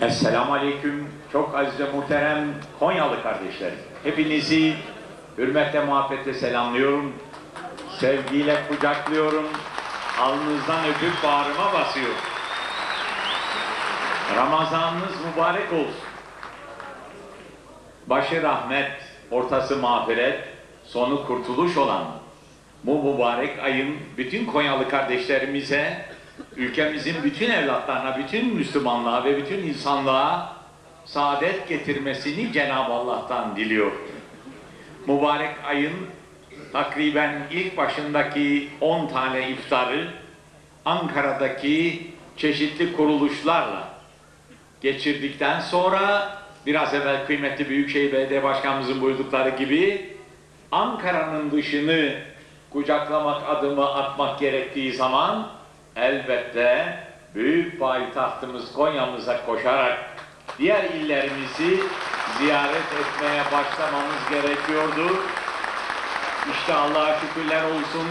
Esselamu Aleyküm. Çok aziz ve muhterem Konyalı kardeşlerim. Hepinizi hürmetle, muhabbetle selamlıyorum. Sevgiyle kucaklıyorum. Alnınızdan öpüp bağrıma basıyorum. Ramazanınız mübarek olsun. Başı rahmet, ortası mağfiret, sonu kurtuluş olan bu mübarek ayın bütün Konyalı kardeşlerimize, ülkemizin bütün evlatlarına, bütün Müslümanlığa ve bütün insanlığa saadet getirmesini Cenab-ı Allah'tan diliyor. Mübarek ayın takriben ilk başındaki 10 tane iftarı Ankara'daki çeşitli kuruluşlarla geçirdikten sonra biraz evvel kıymetli Büyükşehir Belediye Başkanımızın buyurdukları gibi Ankara'nın dışını kucaklamak adımı atmak gerektiği zaman elbette büyük payitahtımız Konya'mıza koşarak diğer illerimizi ziyaret etmeye başlamamız gerekiyordu. İşte Allah'a şükürler olsun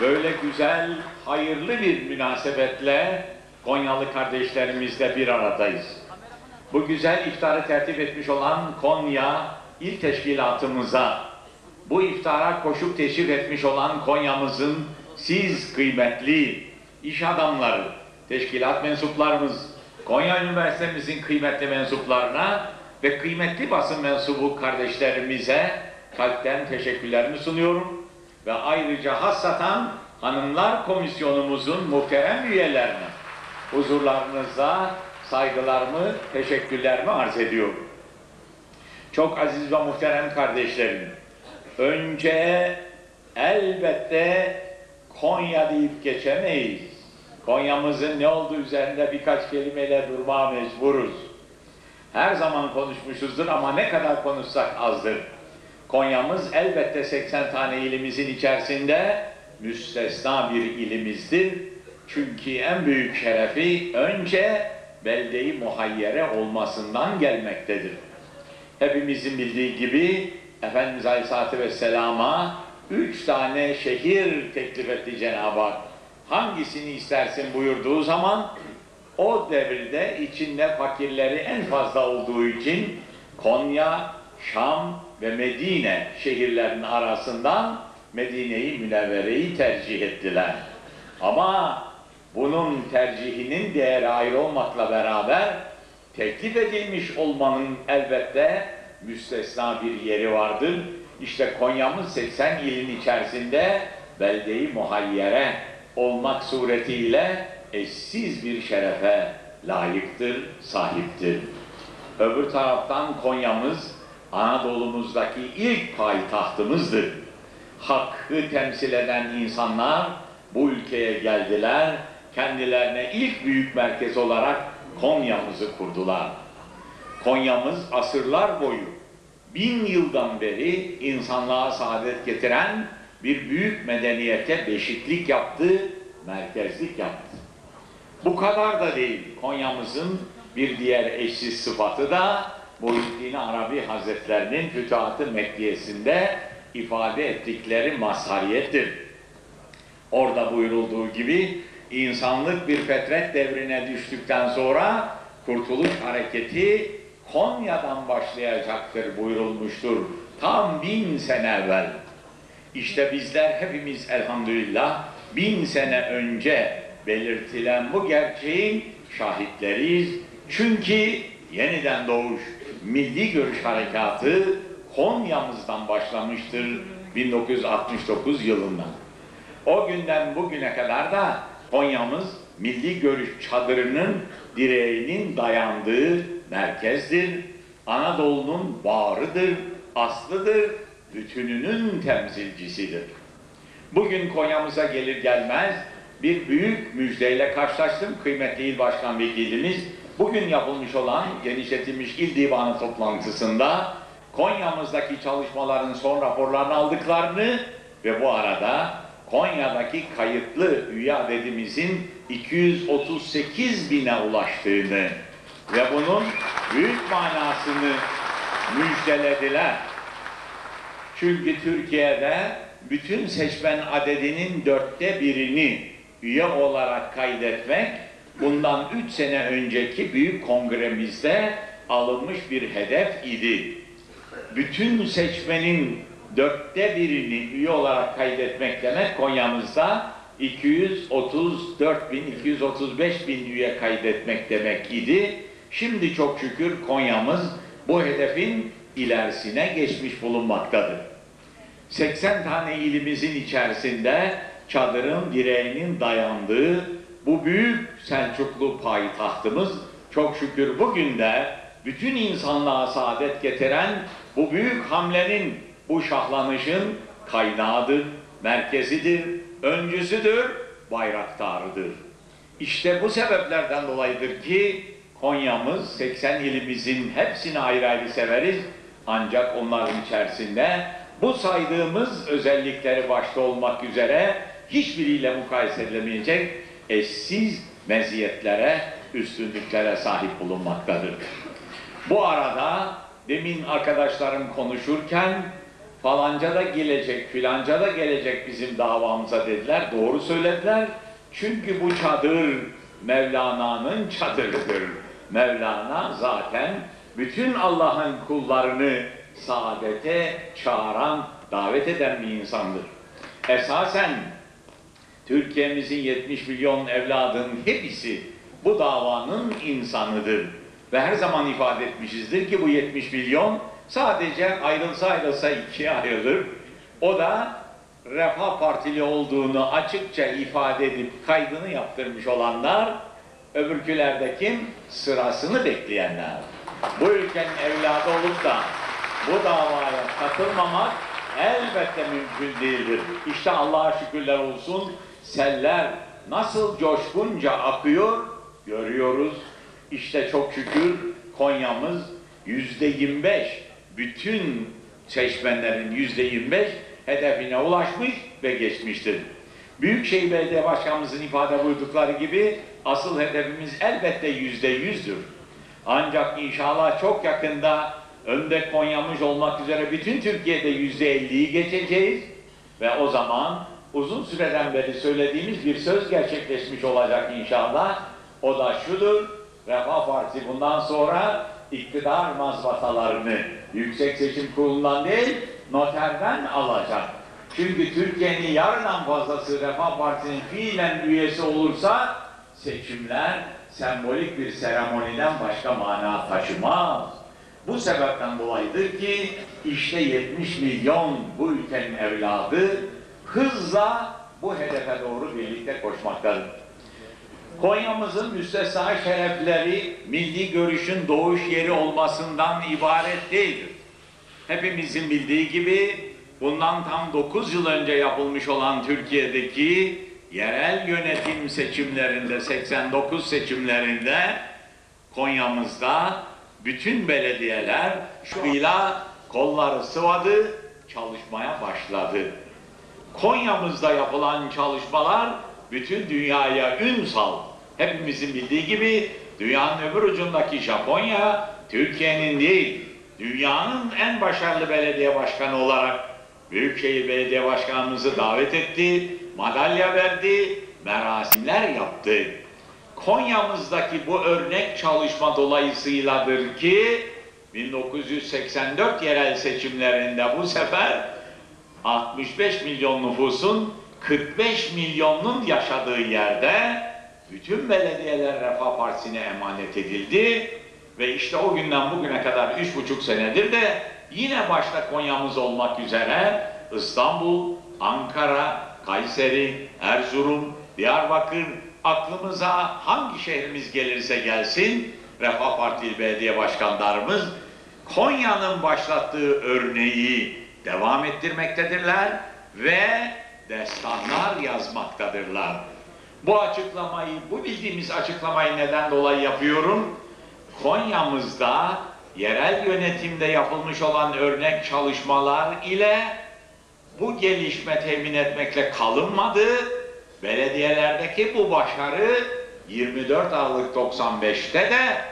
böyle güzel, hayırlı bir münasebetle Konyalı kardeşlerimizle bir aradayız. Bu güzel iftarı tertip etmiş olan Konya İl Teşkilatımıza, bu iftara koşup teşrif etmiş olan Konya'mızın siz kıymetli iş adamları, teşkilat mensuplarımız, Konya Üniversitemizin kıymetli mensuplarına ve kıymetli basın mensubu kardeşlerimize kalpten teşekkürlerimi sunuyorum. Ve ayrıca hassatan Hanımlar Komisyonumuzun muhterem üyelerine huzurlarınıza saygılarımı, teşekkürlerimi arz ediyorum. Çok aziz ve muhterem kardeşlerim, önce elbette Konya deyip geçemeyiz. Konya'mızın ne olduğu üzerinde birkaç kelimeyle durmaya mecburuz. Her zaman konuşmuşuzdur ama ne kadar konuşsak azdır. Konya'mız elbette 80 tane ilimizin içerisinde müstesna bir ilimizdir. Çünkü en büyük şerefi önce belde-i muhayyere olmasından gelmektedir. Hepimizin bildiği gibi Efendimiz Aleyhisselatü Vesselam'a üç tane şehir teklif etti Cenab-ı Hak. Hangisini istersin buyurduğu zaman o devirde içinde fakirleri en fazla olduğu için Konya, Şam ve Medine şehirlerinin arasından Medine-i Münevvere'yi tercih ettiler. Ama bunun tercihinin değeri ayrı olmakla beraber teklif edilmiş olmanın elbette müstesna bir yeri vardır. İşte Konya'mız 80 ilin içerisinde belde-i muhayyere olmak suretiyle eşsiz bir şerefe layıktır, sahiptir. Öbür taraftan Konya'mız Anadolu'muzdaki ilk payitahtımızdır. Hakkı temsil eden insanlar bu ülkeye geldiler, kendilerine ilk büyük merkez olarak Konya'mızı kurdular. Konya'mız asırlar boyu, bin yıldan beri insanlığa saadet getiren bir büyük medeniyete beşiklik yaptı, merkezlik yaptı. Bu kadar da değil. Konya'mızın bir diğer eşsiz sıfatı da Muhyiddin Arabi Hazretlerinin Fütuhat-ı Mekkiyesinde ifade ettikleri mazhariyettir. Orada buyurulduğu gibi insanlık bir fetret devrine düştükten sonra kurtuluş hareketi Konya'dan başlayacaktır buyurulmuştur. Tam bin sene evvel. İşte bizler hepimiz elhamdülillah bin sene önce belirtilen bu gerçeğin şahitleriyiz. Çünkü yeniden doğuş, milli görüş harekatı Konya'mızdan başlamıştır 1969 yılında. O günden bugüne kadar da Konya'mız milli görüş çadırının direğinin dayandığı merkezdir. Anadolu'nun bağrıdır, aslıdır, bütününün temsilcisidir. Bugün Konya'mıza gelir gelmez bir büyük müjdeyle karşılaştım kıymetli il başkan vekilimiz. Bugün yapılmış olan genişletilmiş il divanı toplantısında Konya'mızdaki çalışmaların son raporlarını aldıklarını ve bu arada Konya'daki kayıtlı üye adedimizin 238 bine ulaştığını ve bunun büyük manasını müjdelediler. Çünkü Türkiye'de bütün seçmen adedinin dörtte birini üye olarak kaydetmek bundan 3 sene önceki büyük kongremizde alınmış bir hedef idi. Bütün seçmenin dörtte birini üye olarak kaydetmek demek Konya'mızda 234 bin, 235 bin üye kaydetmek demek idi. Şimdi çok şükür Konya'mız bu hedefin ilerisine geçmiş bulunmaktadır. 80 tane ilimizin içerisinde çadırın direğinin dayandığı bu büyük Selçuklu payitahtımız çok şükür bugün de bütün insanlığa saadet getiren bu büyük hamlenin, bu şahlanışın kaynağıdır, merkezidir, öncüsüdür, bayraktarıdır. İşte bu sebeplerden dolayıdır ki Konya'mız 80 ilimizin hepsini ayrı ayrı severiz. Ancak onların içerisinde bu saydığımız özellikleri başta olmak üzere hiçbiriyle mukayese edilemeyecek eşsiz meziyetlere, üstünlüklere sahip bulunmaktadır. Bu arada demin arkadaşlarım konuşurken falanca da gelecek, filanca da gelecek bizim davamıza dediler. Doğru söylediler. Çünkü bu çadır Mevlana'nın çadırıdır. Mevlana zaten bütün Allah'ın kullarını saadete çağıran, davet eden bir insandır. Esasen Türkiye'mizin 70 milyon evladının hepsi bu davanın insanıdır. Ve her zaman ifade etmişizdir ki bu 70 milyon sadece ayrılsa ayrılsa ikiye ayrılır. O da Refah Partili olduğunu açıkça ifade edip kaydını yaptırmış olanlar, öbürkülerde kim? Sırasını bekleyenler. Bu ülkenin evladı olup da bu davaya katılmamak elbette mümkün değildir. İşte Allah'a şükürler olsun seller nasıl coşkunca akıyor görüyoruz. İşte çok şükür Konya'mız yüzde 25 bütün seçmenlerin yüzde 25 hedefine ulaşmış ve geçmiştir. Büyükşehir Belediye Başkanımızın ifade buyurdukları gibi asıl hedefimiz elbette yüzde yüzdür. Ancak inşallah çok yakında önde Konya'mız olmak üzere bütün Türkiye'de yüzde elliyi geçeceğiz ve o zaman uzun süreden beri söylediğimiz bir söz gerçekleşmiş olacak inşallah. O da şudur, Refah Partisi bundan sonra iktidar mazbatalarını Yüksek Seçim Kurulu'ndan değil, noterden alacak. Çünkü Türkiye'nin yarından fazlası Refah Partisi'nin fiilen üyesi olursa seçimler sembolik bir seremoniden başka mana taşımaz. Bu sebepten dolayıdır ki işte 70 milyon bu ülkenin evladı hızla bu hedefe doğru birlikte koşmaktadır. Konya'mızın müstesna şerefleri milli görüşün doğuş yeri olmasından ibaret değildir. Hepimizin bildiği gibi bundan tam 9 yıl önce yapılmış olan Türkiye'deki yerel yönetim seçimlerinde, 89 seçimlerinde Konya'mızda bütün belediyeler şuyla kolları sıvadı, çalışmaya başladı. Konya'mızda yapılan çalışmalar bütün dünyaya ün sal. Hepimizin bildiği gibi dünyanın öbür ucundaki Japonya, Türkiye'nin değil, dünyanın en başarılı belediye başkanı olarak Büyükşehir Belediye Başkanımızı davet etti, madalya verdi, merasimler yaptı. Konya'mızdaki bu örnek çalışma dolayısıyladır ki 1984 yerel seçimlerinde bu sefer 65 milyon nüfusun 45 milyonun yaşadığı yerde bütün belediyeler Refah Partisi'ne emanet edildi. Ve işte o günden bugüne kadar üç buçuk senedir de yine başta Konya'mız olmak üzere İstanbul, Ankara, Kayseri, Erzurum, Diyarbakır aklımıza hangi şehrimiz gelirse gelsin Refah Partili belediye başkanlarımız Konya'nın başlattığı örneği devam ettirmektedirler ve destanlar yazmaktadırlar. Bu açıklamayı, bu bildiğimiz açıklamayı neden dolayı yapıyorum? Konya'mızda yerel yönetimde yapılmış olan örnek çalışmalar ile bu gelişme temin etmekle kalınmadı. Belediyelerdeki bu başarı 24 Aralık 95'te de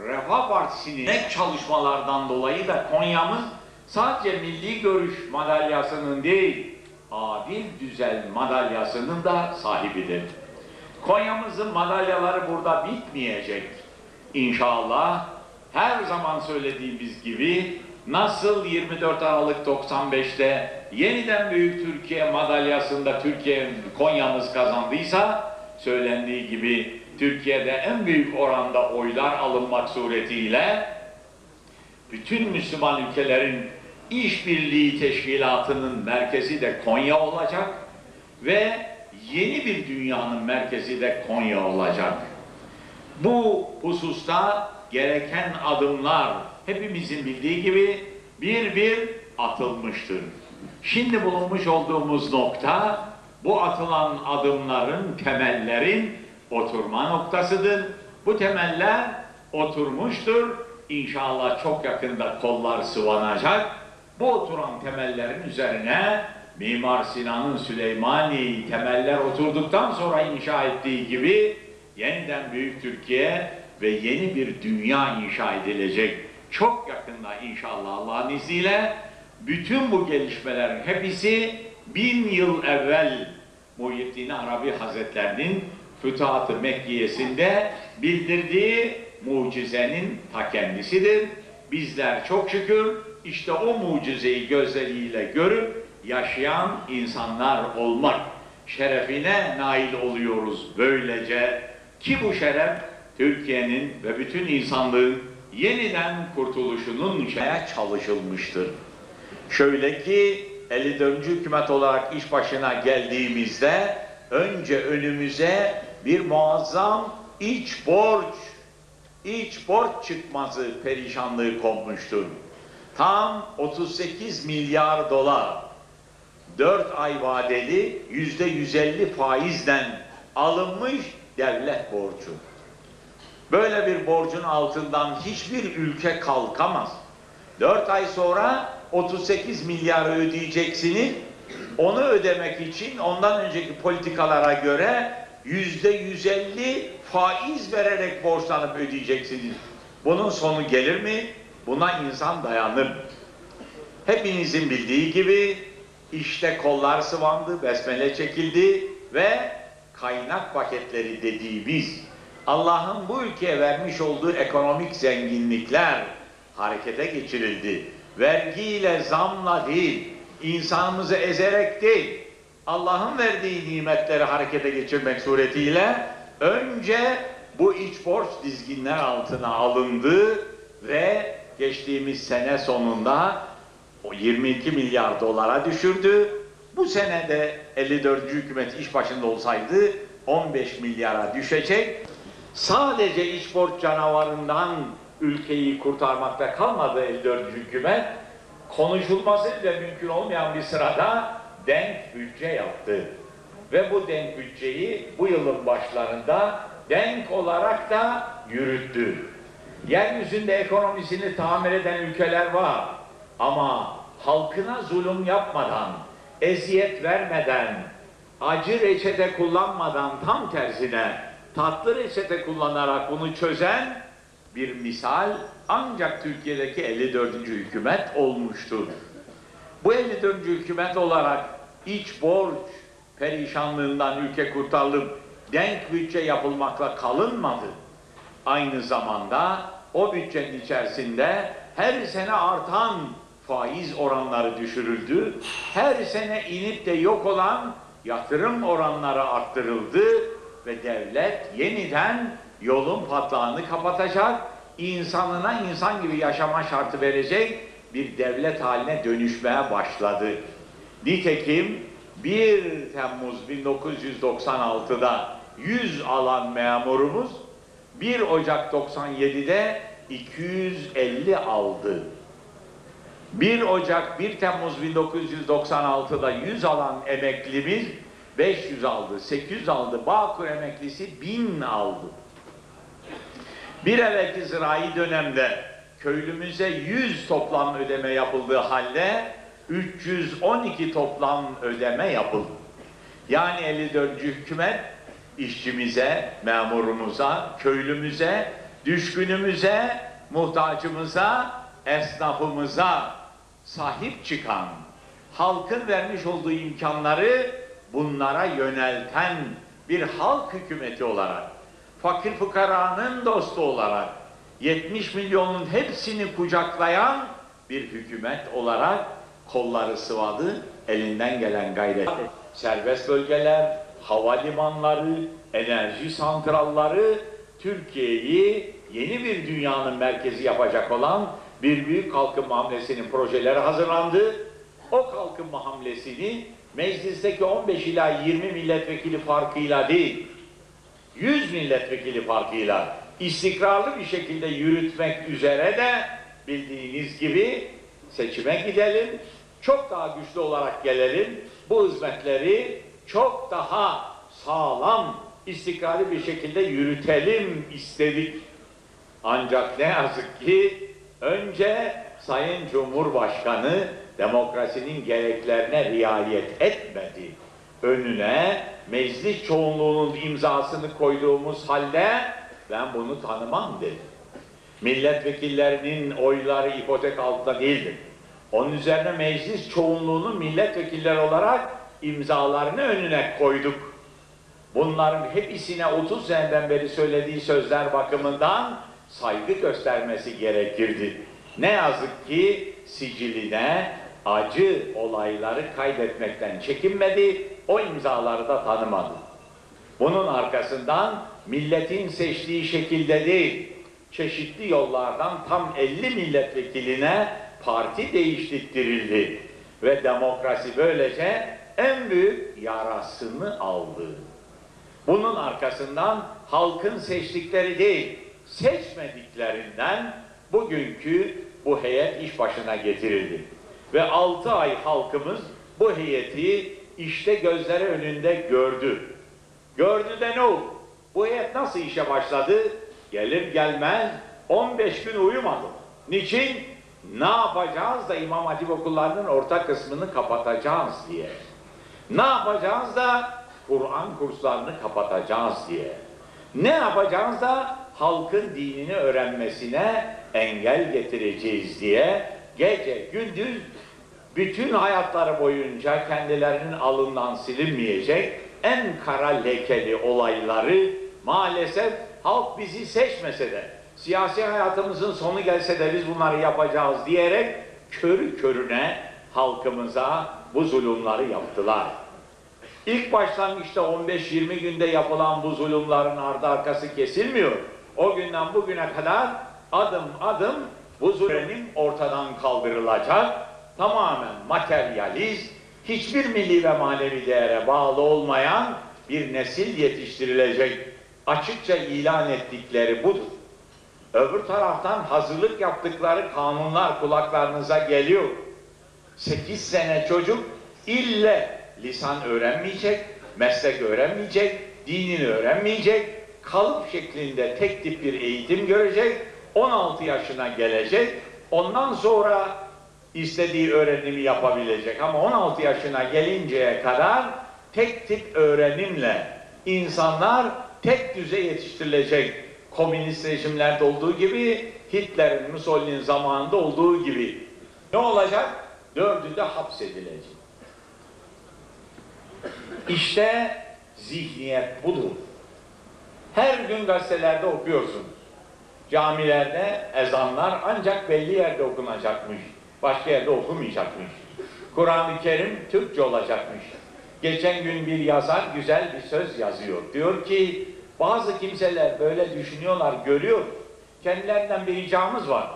Refah Partisi'nin çalışmalardan dolayı da Konya'mız sadece milli görüş madalyasının değil, adil düzen madalyasının da sahibidir. Konya'mızın madalyaları burada bitmeyecek. İnşallah her zaman söylediğimiz gibi nasıl 24 Aralık 95'te yeniden Büyük Türkiye madalyasında Türkiye Konya'mız kazandıysa söylendiği gibi Türkiye'de en büyük oranda oylar alınmak suretiyle bütün Müslüman ülkelerin işbirliği teşkilatının merkezi de Konya olacak ve yeni bir dünyanın merkezi de Konya olacak. Bu hususta gereken adımlar hepimizin bildiği gibi bir bir atılmıştır. Şimdi bulunmuş olduğumuz nokta bu atılan adımların, temellerin oturma noktasıdır. Bu temeller oturmuştur. İnşallah çok yakında kollar sıvanacak. Bu oturan temellerin üzerine Mimar Sinan'ın Süleymaniye temeller oturduktan sonra inşa ettiği gibi yeniden Büyük Türkiye ve yeni bir dünya inşa edilecek. Çok yakında inşallah Allah'ın izniyle bütün bu gelişmelerin hepsi bin yıl evvel Muhyiddin Arabi Hazretlerinin Fütuhat-ı Mekkiyesinde bildirdiği mucizenin ta kendisidir. Bizler çok şükür işte o mucizeyi gözleriyle görüp yaşayan insanlar olmak şerefine nail oluyoruz böylece ki bu şeref Türkiye'nin ve bütün insanlığın yeniden kurtuluşunun şeye çalışılmıştır. Şöyle ki 54. hükümet olarak iş başına geldiğimizde önce önümüze bir muazzam iç borç, iç borç çıkması perişanlığı konmuştur. Tam 38 milyar dolar, 4 ay vadeli yüzde 150 faizden alınmış devlet borcu. Böyle bir borcun altından hiçbir ülke kalkamaz. 4 ay sonra 38 milyarı ödeyeceksiniz. Onu ödemek için ondan önceki politikalara göre yüzde 150 faiz vererek borçlanıp ödeyeceksiniz. Bunun sonu gelir mi? Buna insan dayanır. Hepinizin bildiği gibi işte kollar sıvandı, besmele çekildi ve kaynak paketleri dediğimiz Allah'ın bu ülkeye vermiş olduğu ekonomik zenginlikler harekete geçirildi. Vergiyle, zamla değil, insanımızı ezerek değil, Allah'ın verdiği nimetleri harekete geçirmek suretiyle önce bu iç borç dizginler altına alındı ve geçtiğimiz sene sonunda o 22 milyar dolara düşürdü. Bu senede 54. hükümet iş başında olsaydı 15 milyara düşecek. Sadece iç borç canavarından ülkeyi kurtarmakta kalmadı 54. hükümet. Konuşulması bile mümkün olmayan bir sırada denk bütçe yaptı. Ve bu denk bütçeyi bu yılın başlarında denk olarak da yürüttü. Yeryüzünde ekonomisini tamir eden ülkeler var. Ama halkına zulüm yapmadan, eziyet vermeden, acı reçete kullanmadan tam tersine tatlı reçete kullanarak bunu çözen bir misal ancak Türkiye'deki 54. hükümet olmuştur. Bu 54. hükümet olarak iç borç perişanlığından ülke kurtarılıp denk bütçe yapılmakla kalınmadı. Aynı zamanda o bütçenin içerisinde her sene artan faiz oranları düşürüldü. Her sene inip de yok olan yatırım oranları arttırıldı ve devlet yeniden yolun patlağını kapatacak, insanına insan gibi yaşama şartı verecek bir devlet haline dönüşmeye başladı. Nitekim 1 Temmuz 1996'da 100 alan memurumuz 1 Ocak 97'de 250 aldı. 1 Ocak 1 Temmuz 1996'da 100 alan emeklimiz 500 aldı, 800 aldı. Bağkur emeklisi 1000 aldı. Bir evvelki zirai dönemde köylümüze 100 toplam ödeme yapıldığı halde 312 toplam ödeme yapıldı. Yani 54. hükümet işçimize, memurumuza, köylümüze, düşkünümüze, muhtacımıza, esnafımıza sahip çıkan, halkın vermiş olduğu imkanları bunlara yönelten bir halk hükümeti olarak, fakir fukaranın dostu olarak, 70 milyonun hepsini kucaklayan bir hükümet olarak kolları sıvadı, elinden gelen gayret. Serbest bölgeler, havalimanları, enerji santralları Türkiye'yi yeni bir dünyanın merkezi yapacak olan bir büyük kalkınma hamlesinin projeleri hazırlandı. O kalkınma hamlesini meclisteki 15 ila 20 milletvekili farkıyla değil, 100 milletvekili farkıyla istikrarlı bir şekilde yürütmek üzere de bildiğiniz gibi seçime gidelim, çok daha güçlü olarak gelelim, bu hizmetleri çok daha sağlam, istikrarlı bir şekilde yürütelim istedik. Ancak ne yazık ki önce Sayın Cumhurbaşkanı demokrasinin gereklerine riayet etmedi. Önüne meclis çoğunluğunun imzasını koyduğumuz halde ben bunu tanımam dedi. Milletvekillerinin oyları ipotek altında değildir. Onun üzerine meclis çoğunluğunun milletvekilleri olarak imzalarını önüne koyduk. Bunların hepsine 30 seneden beri söylediği sözler bakımından saygı göstermesi gerekirdi. Ne yazık ki siciline acı olayları kaydetmekten çekinmedi, o imzaları da tanımadı. Bunun arkasından milletin seçtiği şekilde değil, çeşitli yollardan tam 50 milletvekiline parti değiştirildi. Ve demokrasi böylece en büyük yarasını aldı. Bunun arkasından halkın seçtikleri değil, seçmediklerinden bugünkü bu heyet iş başına getirildi. Ve altı ay halkımız bu heyeti işte gözleri önünde gördü. Gördü de ne oldu? Bu heyet nasıl işe başladı? Gelir gelmez 15 gün uyumadı. Niçin? Ne yapacağız da İmam Hatip okullarının orta kısmını kapatacağız diye. Ne yapacağız da Kur'an kurslarını kapatacağız diye. Ne yapacağız da halkın dinini öğrenmesine engel getireceğiz diye gece gündüz bütün hayatları boyunca kendilerinin alından silinmeyecek en kara lekeli olayları maalesef halk bizi seçmese de siyasi hayatımızın sonu gelse de biz bunları yapacağız diyerek körü körüne halkımıza bu zulümleri yaptılar. İlk başlangıçta 15-20 günde yapılan bu zulümlerin ardı arkası kesilmiyor. O günden bugüne kadar adım adım bu zulüm ortadan kaldırılacak. Tamamen materyalist, hiçbir milli ve manevi değere bağlı olmayan bir nesil yetiştirilecek. Açıkça ilan ettikleri budur. Öbür taraftan hazırlık yaptıkları kanunlar kulaklarınıza geliyor. 8 sene çocuk ille lisan öğrenmeyecek, meslek öğrenmeyecek, dinini öğrenmeyecek, kalıp şeklinde tek tip bir eğitim görecek, 16 yaşına gelecek, ondan sonra istediği öğrenimi yapabilecek. Ama 16 yaşına gelinceye kadar tek tip öğrenimle insanlar tek düze yetiştirilecek. Komünist rejimlerde olduğu gibi, Hitler'in, Mussolini'nin zamanında olduğu gibi. Ne olacak? Dördü de hapsedilecek. İşte zihniyet budur. Her gün gazetelerde okuyorsun. Camilerde ezanlar ancak belli yerde okunacakmış. Başka yerde okumayacakmış. Kur'an-ı Kerim Türkçe olacakmış. Geçen gün bir yazar güzel bir söz yazıyor. Diyor ki bazı kimseler böyle düşünüyorlar, görüyor. Kendilerinden bir ricamız var.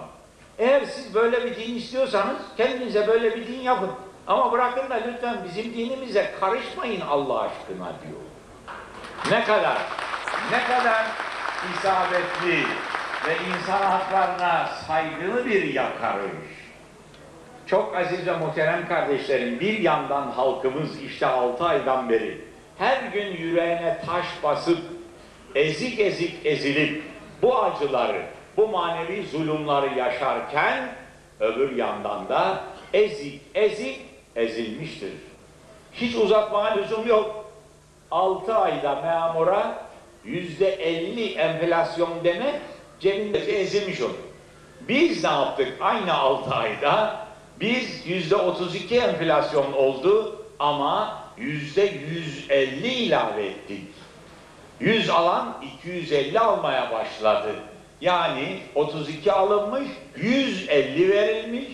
Eğer siz böyle bir din istiyorsanız kendinize böyle bir din yapın. Ama bırakın da lütfen bizim dinimize karışmayın Allah aşkına diyor. Ne kadar, ne kadar isabetli ve insan haklarına saygılı bir yakarış. Çok aziz ve muhterem kardeşlerim, bir yandan halkımız işte altı aydan beri her gün yüreğine taş basıp, ezik ezik ezilip bu acıları, bu manevi zulümleri yaşarken öbür yandan da ezik ezik ezilmiştir. Hiç uzatmaya lüzum yok. Altı ayda memura yüzde elli enflasyon demek cebindeki ezilmiş olur. Biz ne yaptık aynı altı ayda? Biz yüzde otuz iki enflasyon oldu ama yüzde yüz elli ilave ettik. 100 alan 250 almaya başladı. Yani 32 alınmış, 150 verilmiş.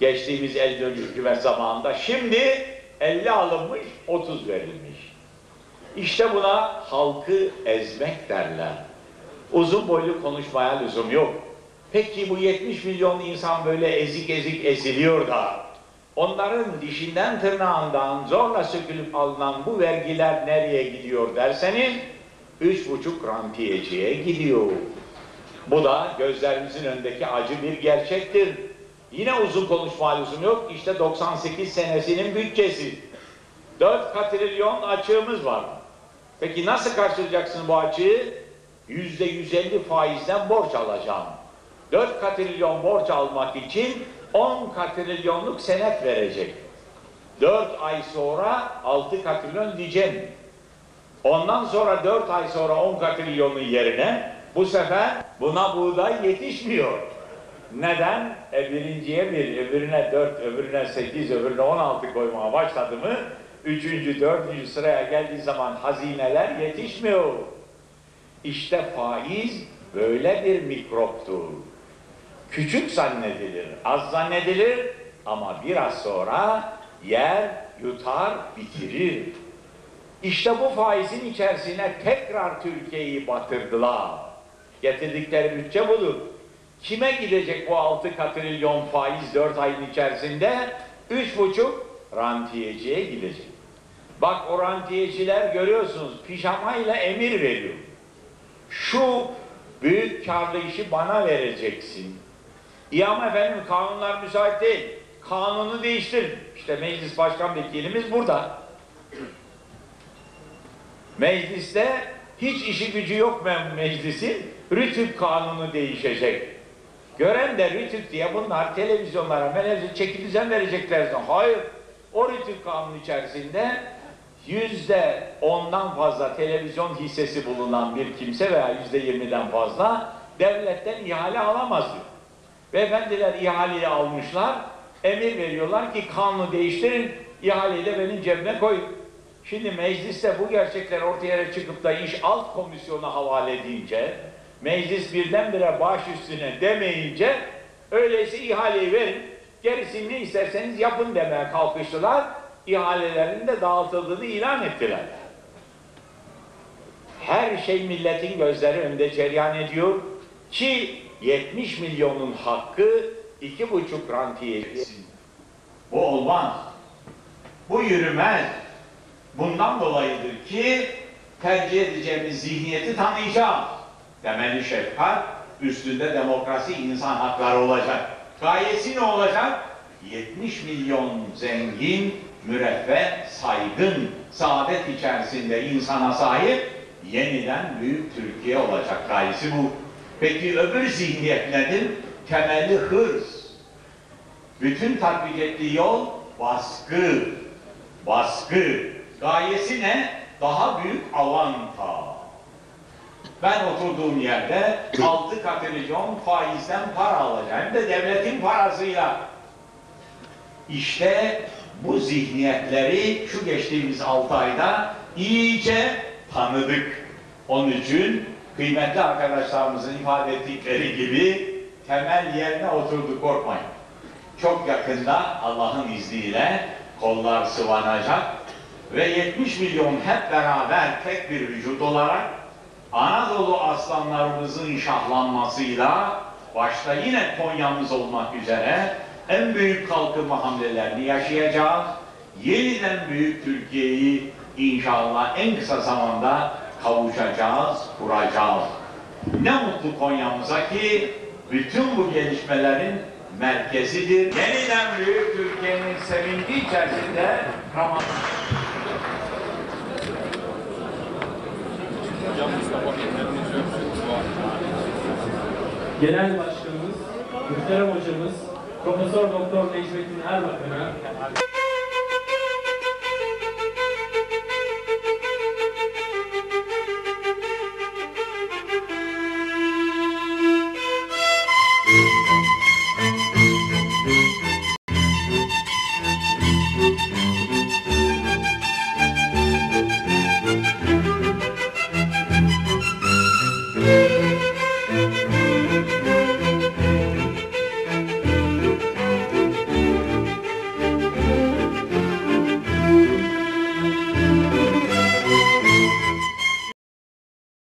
Geçtiğimiz el dönüştürme zamanında. Şimdi 50 alınmış, 30 verilmiş. İşte buna halkı ezmek derler. Uzun boylu konuşmaya lüzum yok. Peki bu 70 milyon insan böyle ezik ezik eziliyor da onların dişinden tırnağından zorla sökülüp alınan bu vergiler nereye gidiyor derseniz üç buçuk rantiyeciye gidiyor. Bu da gözlerimizin önündeki acı bir gerçektir. Yine uzun konuşma lüzum yok. İşte 98 senesinin bütçesi. 4 katrilyon açığımız var. Peki nasıl karşılayacaksın bu açığı? Yüzde 150 faizden borç alacağım. 4 katrilyon borç almak için 10 katrilyonluk senet verecek. 4 ay sonra 6 katrilyon diyeceğim. Ondan sonra 4 ay sonra 10 katrilyonun yerine bu sefer buna buğday yetişmiyor. Neden? E birinciye bir, öbürüne 4, öbürüne 8, öbürüne 16 koymaya başladı mı? Üçüncü, dördüncü sıraya geldiği zaman hazineler yetişmiyor. İşte faiz böyle bir mikroptur. Küçük zannedilir, az zannedilir ama biraz sonra yer, yutar, bitirir. İşte bu faizin içerisine tekrar Türkiye'yi batırdılar. Getirdikleri bütçe budur. Kime gidecek bu 6 katrilyon faiz 4 ayın içerisinde? 3,5 rantiyeciye gidecek. Bak o rantiyeciler görüyorsunuz pijamayla emir veriyor. Şu büyük karlı işi bana vereceksin. İyi ama efendim kanunlar müsait değil. Kanunu değiştir. İşte meclis başkan vekilimiz burada. Mecliste hiç işi gücü yok me- meclisin. Rütük kanunu değişecek. Gören de Rütük diye bunlar televizyonlara menajı çeki düzen verecekler. Hayır. O Rütük kanunu içerisinde yüzde ondan fazla televizyon hissesi bulunan bir kimse veya yüzde yirmiden fazla devletten ihale alamaz diyor. Beyefendiler ihaleyi almışlar, emir veriyorlar ki kanunu değiştirin, ihaleyi de benim cebime koyun. Şimdi mecliste bu gerçekler ortaya çıkıp da iş alt komisyona havale edince, meclis birdenbire baş üstüne demeyince, öyleyse ihaleyi verin, gerisini ne isterseniz yapın demeye kalkıştılar, ihalelerin de dağıtıldığını ilan ettiler. Her şey milletin gözleri önünde cereyan ediyor ki 70 milyonun hakkı iki buçuk rantiye. Bu olmaz. Bu yürümez. Bundan dolayıdır ki tercih edeceğimiz zihniyeti tanıyacağız. Temeli şefkat, üstünde demokrasi, insan hakları olacak. Gayesi ne olacak? 70 milyon zengin, müreffeh, saygın, saadet içerisinde insana sahip yeniden büyük Türkiye olacak gayesi bu. Peki öbür zihniyet nedir? Temeli hırs. Bütün tatbik ettiği yol baskı. Baskı. Gayesi ne? Daha büyük avanta. Ben oturduğum yerde 6 katrilyon faizden para alacağım. Hem de devletin parasıyla. İşte bu zihniyetleri şu geçtiğimiz 6 ayda iyice tanıdık. Onun için kıymetli arkadaşlarımızın ifade ettikleri gibi temel yerine oturdu korkmayın. Çok yakında Allah'ın izniyle kollar sıvanacak ve 70 milyon hep beraber tek bir vücut olarak Anadolu aslanlarımızın şahlanmasıyla başta yine Konya'mız olmak üzere en büyük kalkınma hamlelerini yaşayacağız. Yeniden büyük Türkiye'yi inşallah en kısa zamanda kavuşacağız, kuracağız. Ne mutlu Konya'mıza ki bütün bu gelişmelerin merkezidir. Yeniden büyük Türkiye'nin sevinci içerisinde Ramazan Genel Başkanımız, Muhterem Hocamız, Profesör Doktor Necmettin Erbakan'a